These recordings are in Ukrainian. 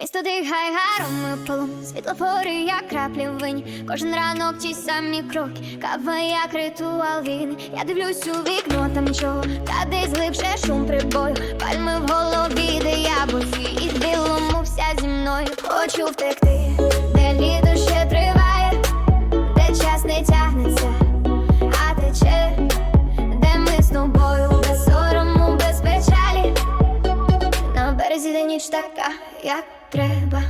Місто дихає гаром полом, світлофори, як краплі в вині Кожен ранок ті самі кроки, кава, як ритуал війни Я дивлюсь у вікно, там нічого, та десь глибше шум прибою. Пальми в голові, де я босі, і в білому вся зі мною. Хочу втекти, де літо ще триває, де час не тягнеться, а тече, де ми з тобою без сорому, без печалі. На березі де ніч така, як треба.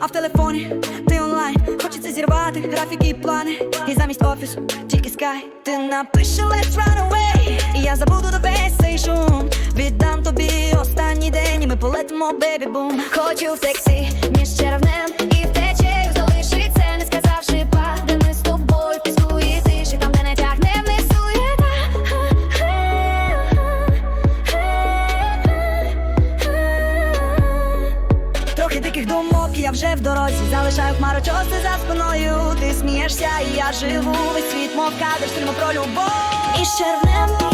А в телефоні ти онлайн. Хочеться зірвати графіки і плани. І замість офісу тільки скай. Ти напиши let's run away І я забуду весь цей шум. Віддам тобі і полетимо, бебі бум. Хочу втекти між червнем і втечею залишиться, не сказавши па, де ми з тобою піску і тиші, там де не тягне не суєта. Трохи диких думок, я вже в дорозі залишаю хмарочоси за спиною. Ти смієшся, і я живу весь світ, мов кадр, фільму про любов. Між червнем